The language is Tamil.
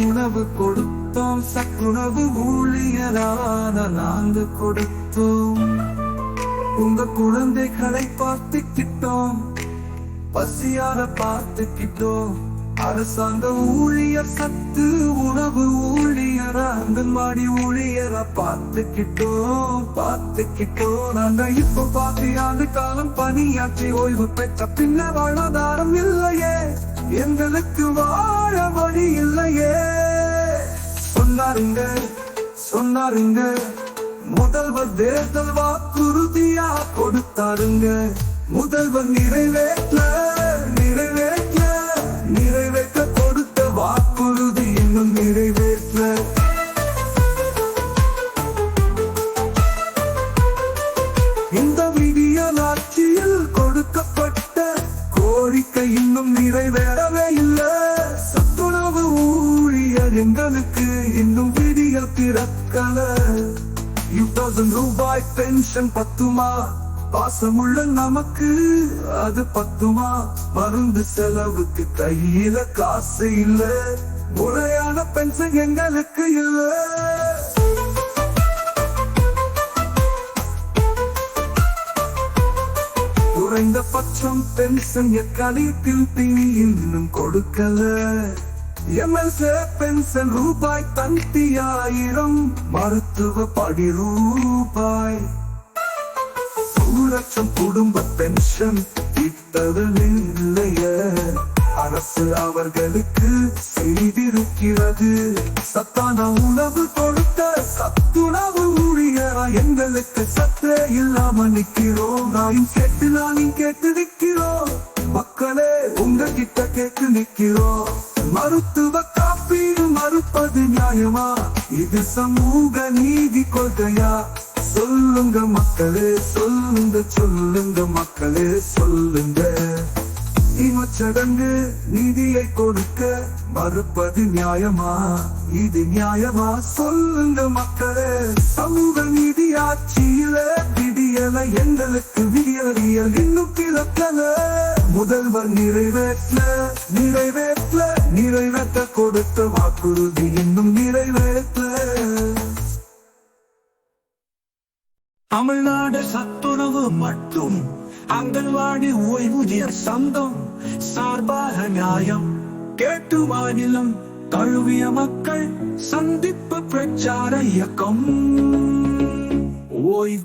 உணவு கொடுத்தோம். சத்துணவு ஊழியரான நாங்க கொடுத்தோம். உங்க குழந்தைகளை பார்த்துக்கிட்டோம். பசியார பார்த்துக்கிட்டோம். அரசாங்க ஊழியர் சத்து உணவு ஊழியர் அங்கன்வாடி ஊழியர பார்த்துக்கிட்டோம். பார்த்துக்கிட்டோம். நாங்க இப்ப பாத்தி ஆண்டு காலம் பணியாற்றி ஓய்வு பெற்ற பின்ன வாழ்வாதாரம் இல்லையே. எங்களுக்கு வாழ வழி இல்லையே. சொன்னாருங்க சொன்னாருங்க. முதல்வர் தேர்தல் வாக்குறுதியா கொடுத்தாருங்க. முதல்வர் நிறைவேற்ற எங்களுக்கு இன்னும் விடியல் திறக்கல. தௌசண்ட் ரூபாய் பென்ஷன் பத்துமா? பாசமுள்ள நமக்கு அது பத்துமா? மருந்து செலவுக்கு கையில காசு இல்ல. முறையான பென்ஷன் எங்களுக்கு இல்ல. குறைந்த பட்சம் பென்ஷன் எக்காலத்தில் இன்னும் கொடுக்கல. எம்எல்ஏ பென்ஷன் ரூபாய் தந்தியாயிரம் மருத்துவ படி ரூபாய். ஒரு லட்சம் குடும்ப பென்ஷன் இட்டது இல்லைய அரசு அவர்களுக்கு செய்திருக்கிறது. சத்தான உணவு கொடுத்த சத்துணவு ஊழியரா எங்களுக்கு சத்தே இல்லாம நிக்கிறோம். நாயும் கேட்டு நானும் கேட்டு நிக்கிறோம். மக்களே உங்ககிட்ட கேட்டு நிக்கிறோம். மருத்துவ காப்பீடு மறுப்பது நியாயமா? இது சமூக நீதி கொள்கையா? சொல்லுங்க மக்களே சொல்லுங்க சொல்லுங்க மக்களே சொல்லுங்க. இமச்சடங்கு நிதியை கொடுக்க மறுப்பது நியாயமா? இது நியாயமா? சொல்லுங்க மக்களே. சமூக நீதி ஆட்சியில விடியல எங்களுக்கு விடியலியல் இன்னும் பிறக்கல முதல்வர் நிறைவேற்ற நிறைவேற்ற நிறைவேற்ற கொடுத்த வாக்குறுதி இன்னும் நிறைவேற்ற. தமிழ்நாடு சத்துணவு மற்றும் அங்கன்வாடி ஓய்வூதியர் சங்கம் சார்பாக நியாயம். கேட்டு மாநிலம் தழுவிய மக்கள் சந்திப்பு பிரச்சார இயக்கம். ஓய்வு